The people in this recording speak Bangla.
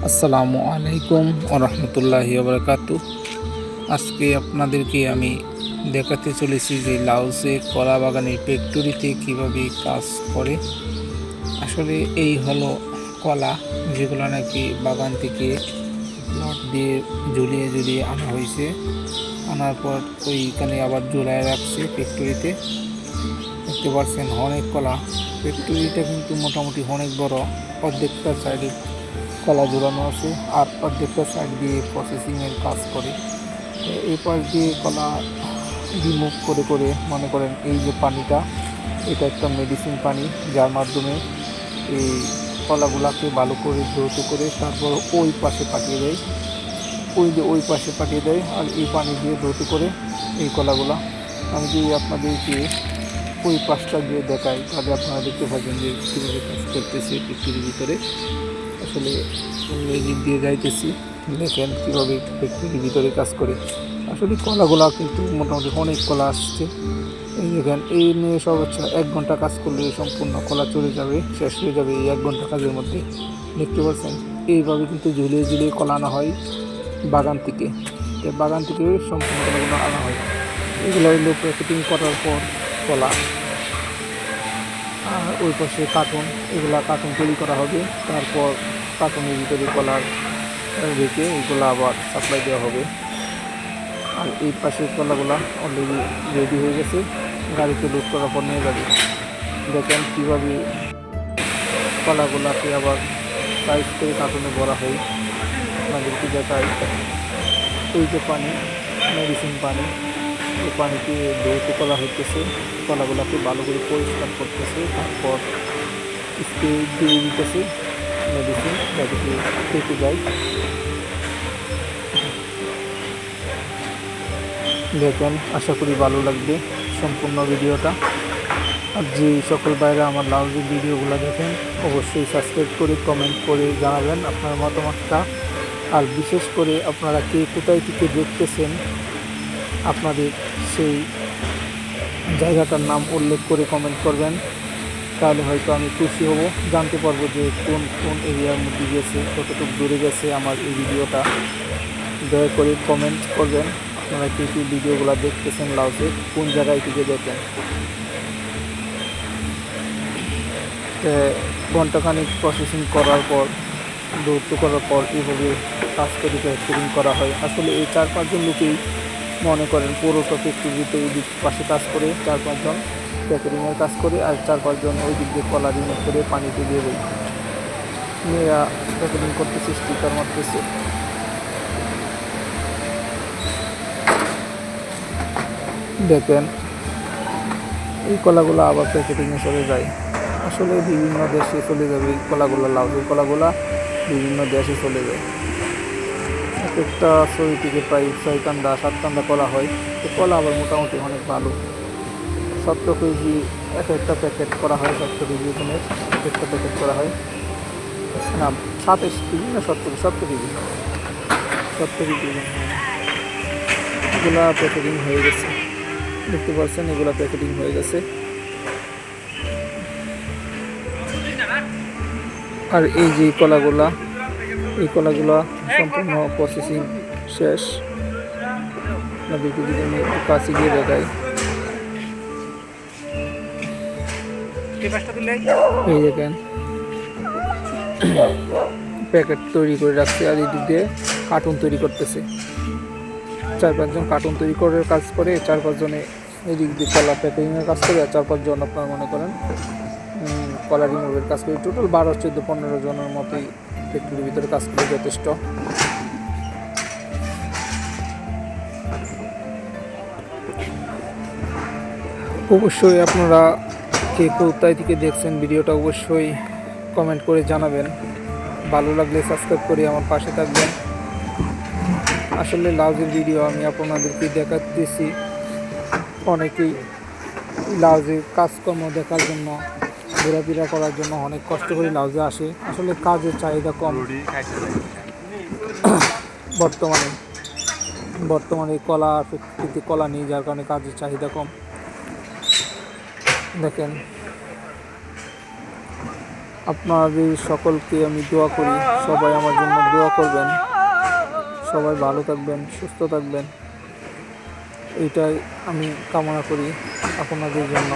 আসসালামু আলাইকুম রহমতুল্লাহি বারকাত। আজকে আপনাদেরকে আমি দেখাতে চলেছি যে লাউসে কলা বাগানের ফ্যাক্টরিতে কীভাবে কাজ করে। আসলে এই হলো কলা, যেগুলো নাকি বাগান থেকে প্লট দিয়ে ঝুলিয়ে ঝুলিয়ে আনা হয়েছে। আনার পর ওইখানে আবার ঝুলায় রাখছে ফ্যাক্টরিতে। দেখতে পাচ্ছেন অনেক কলা। ফ্যাক্টরিটা কিন্তু মোটামুটি অনেক বড়। অর্ধেকটা সাইডে কলা ঝোলানো আছে। আর অর্ধেকটা সাইড দিয়ে প্রসেসিংয়ের কাজ করে। এই পাশ দিয়ে কলা রিমুভ করে করে মনে করেন এই যে পানিটা, এটা একটা মেডিসিন পানি। যার মাধ্যমে এই কলাগুলাকে ভালো করে দ্রুত করে তারপর ওই পাশে পাঠিয়ে দেয়। ওই যে ওই পাশে পাঠিয়ে দেয় আর এই পানি দিয়ে দ্রুত করে এই কলাগুলা। আমি যদি আপনাদেরকে ওই পাশটা দিয়ে দেখাই, তাহলে আপনারা দেখতে পাবেন যে কীভাবে কাজ করতেছে পৃথিবীর ভিতরে। আসলে এই দিক দিয়ে যাইতেছি। দেখেন কীভাবে ফ্যাক্টরির ভিতরে কাজ করে। আসলে কলাগুলা কিন্তু মোটামুটি অনেক কলা আসছে। এই দেখেন, এই নিয়ে সব হচ্ছে এক ঘণ্টা কাজ করলে সম্পূর্ণ কলা চলে যাবে, শেষ হয়ে যাবে এই এক ঘণ্টা কাজের মধ্যে। দেখতে পাচ্ছেন, এইভাবে কিন্তু ঝুলিয়ে ঝুলিয়ে কলা আনা হয় বাগান থেকে। বাগান থেকে সম্পূর্ণ কলাগুলো আনা হয়। এগুলো হলো প্যাকেটিং করার পর কলা। আর ওই পাশে কার্টুন, এগুলা কার্টুন তৈরি করা হবে। তারপর কার্টুনের ভিতরে কলার রেখে এগুলো আবার সাপ্লাই দেওয়া হবে। আর এই পাশের কলাগুলা অলরেডি রেডি হয়ে গেছে। গাড়িতে লোড করার পর নিয়ে যাবে। দেখেন কীভাবে কলাগুলাকে আবার সাইজ করে কার্টুনে ভরা হয়। আপনাদেরকে দেখাই। এই যে পানি মেডিসিন পানি, এই পানিকে ধৌত কলা হইতেছে। কলাগুলাকে ভালো করে পরিষ্কার করতেছে। তারপর স্প্রে দিয়ে দিতেছে। মেডিসিন যাতে কেটে যায় দেখেন, আশা করি ভালো লাগবে সম্পূর্ণ ভিডিওটা। আর যে সকল বাইরে আমার লাউজের ভিডিওগুলো দেখেন, অবশ্যই সাবস্ক্রাইব করে কমেন্ট করে জানাবেন আপনার মতামতটা। আর বিশেষ করে আপনারা কে কোথায় থেকে দেখতেছেন, আপনাদের সেই জায়গাটার নাম উল্লেখ করে কমেন্ট করবেন। তাহলে হয়তো আমি খুশি হব। জানতে পারব যে কোন কোন এরিয়ার মধ্যে গেছে, কতটুকু দূরে গেছে আমার এই ভিডিওটা। দয়া করে কমেন্ট করবেন, আপনারা কী কী ভিডিওগুলো দেখতেছেন লাউসে, কোন জায়গায় থেকে দেখেন। ঘন্টাখানিক প্রসেসিং করার পর দৌত্য করার পর এইভাবে কাজ করে ফ্যাক্টরিং করা হয়। আসলে এই চার পাঁচজন লোকেই মনে করেন পুরোটা ওই দিক পাশে কাজ করে চার পাঁচজন। ক্যাটারিংয়ের কাজ করে আর চার পাঁচজন ওই দিক দিয়ে কলা রিমুভ করে পানিতে দিয়ে দেয় মেয়েরা ক্যাটারিং করতেছে, স্টিকার মারতেছে। দেখেন, এই কলাগুলো আবার প্যাকেটিংয়ে চলে যায়। আসলে বিভিন্ন দেশে চলে যাবে এই কলাগুলো লাউজের কলাগুলা বিভিন্ন দেশে চলে যায়। এক একটা ছয় থেকে প্রায় ছয় কান্দা, সাত কান্দা কলা হয়। তো কলা আবার মোটামুটি অনেক ভালো। সত্তর কেজি, এক একটা প্যাকেট করা হয় সত্তর কেজি ওজনের এক একটা প্যাকেট করা হয়। না, সাতাশ কেজি না সত্তর সত্তর কেজি। সত্তর কেজি। এগুলা প্যাকেটিং হয়ে গেছে। দেখতে পাচ্ছেন, এগুলা প্যাকেটিং হয়ে গেছে। আর এই যে কলাগুলা, এই কলাগুলা সম্পূর্ণ প্রসেসিং শেষ। কাছে গিয়ে দেখাই। এই দেখেন প্যাকেট তৈরি করে রাখছে আর এদিক দিয়ে কার্টুন তৈরি করতেছে। চার পাঁচজন কার্টুন তৈরি করার কাজ করে, চার পাঁচজনে এদিক দিয়ে কলা প্যাকেজিংয়ের কাজ করে, আর চার পাঁচজন আপনার মনে করেন কলা রিমুভের কাজ করে। টোটাল বারো, চোদ্দ, পনেরো জনের মতোই ফ্যাক্টরির ভিতরে কাজ করে যথেষ্ট। অবশ্যই আপনারা কে কোথায় থেকে দেখছেন ভিডিওটা অবশ্যই কমেন্ট করে জানাবেন। ভালো লাগলে সাবস্ক্রাইব করে আমার পাশে থাকবেন। আসলে লাউজের ভিডিও আমি আপনাদেরকে দেখাতেছি। অনেকেই লাউজের কাজকর্ম দেখার জন্য, ঘোরাফেরা করার জন্য অনেক কষ্ট করে লাউজে আসে। আসলে কাজের চাহিদা কম। বর্তমানে বর্তমানে কলা কলা নেই, যার কারণে কাজের চাহিদা কম। দেখেন। আপনাদের সকলকে আমি দোয়া করি, সবাই আমার জন্য দোয়া করবেন। সবাই ভালো থাকবেন, সুস্থ থাকবেন। এটাই আমি কামনা করি আপনাদের জন্য।